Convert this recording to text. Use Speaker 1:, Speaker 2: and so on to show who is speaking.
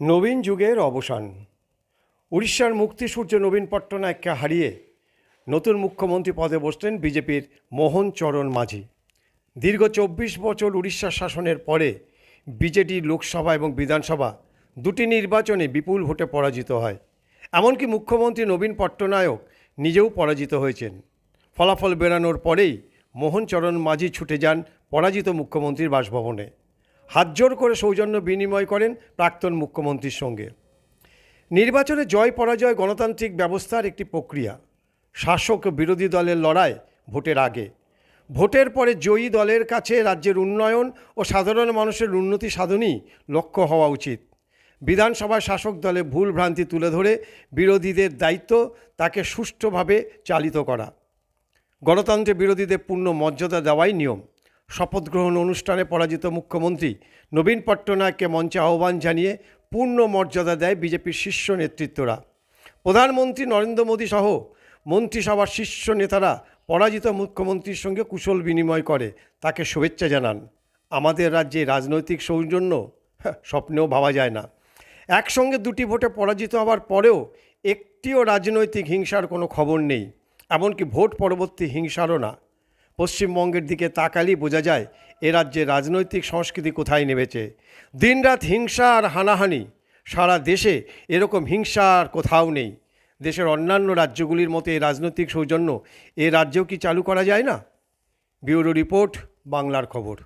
Speaker 1: নবীন যুগের অবসান। উড়িষ্যার মুক্তিসূর্য নবীন পট্টনায়ককে হারিয়ে নতুন মুখ্যমন্ত্রী পদে বসলেন বিজেপির মোহন চরণ মাঝি। দীর্ঘ চব্বিশ বছর উড়িষ্যা শাসনের পরে বিজেডি লোকসভা এবং বিধানসভা দুটি নির্বাচনে বিপুল ভোটে পরাজিত হয়। এমনকি মুখ্যমন্ত্রী নবীন পট্টনায়ক নিজেও পরাজিত হয়েছেন। ফলাফল বেরানোর পরেই মোহন চরণ মাঝি ছুটে যান পরাজিত মুখ্যমন্ত্রীর বাসভবনে। হাতজোড় করে সৌজন্য বিনিময় করেন প্রাক্তন মুখ্যমন্ত্রীর সঙ্গে। নির্বাচনে জয় পরাজয় গণতান্ত্রিক ব্যবস্থার একটি প্রক্রিয়া। শাসক বিরোধী দলের লড়াই ভোটের আগে। ভোটের পরে জয়ী দলের কাছে রাজ্যের উন্নয়ন ও সাধারণ মানুষের উন্নতি সাধনই লক্ষ্য হওয়া উচিত। বিধানসভায় শাসক দলে ভুল ভ্রান্তি তুলে ধরে বিরোধীদের দায়িত্ব তাকে সুষ্ঠুভাবে চালিত করা। গণতন্ত্রে বিরোধীদের পূর্ণ মর্যাদা দেওয়াই নিয়ম। শপথ গ্রহণ অনুষ্ঠানে পরাজিত মুখ্যমন্ত্রী নবীন পট্টনায়ককে মঞ্চে আহ্বান জানিয়ে পূর্ণ মর্যাদা দেয় বিজেপির শীর্ষ নেতৃত্বরা। প্রধানমন্ত্রী নরেন্দ্র মোদী সহ মন্ত্রিসভার শীর্ষ নেতারা পরাজিত মুখ্যমন্ত্রীর সঙ্গে কুশল বিনিময় করে। তাকে শুভেচ্ছা জানান। আমাদের রাজ্যে রাজনৈতিক সৌজন্য হ্যাঁ, স্বপ্নেও ভাবা যায় না। একসঙ্গে দুটি ভোটে পরাজিত হওয়ার পরেও একটিও রাজনৈতিক হিংসার কোনো খবর নেই। এমনকি ভোট পরবর্তী হিংসারও না। পশ্চিমবঙ্গের দিকে তাকালি বোঝা যায় এ রাজ্যে রাজনৈতিক সংস্কৃতি কোথায় নেমেছে। দিনরাত হিংসা আর হানাহানি, সারা দেশে এরকম হিংসা আর কোথাও নেই। দেশের অন্যান্য রাজ্যগুলির মতো এই রাজনৈতিক সৌজন্য এ রাজ্যেও কি চালু করা যায় না? ব্যুরো রিপোর্ট, বাংলার খবর।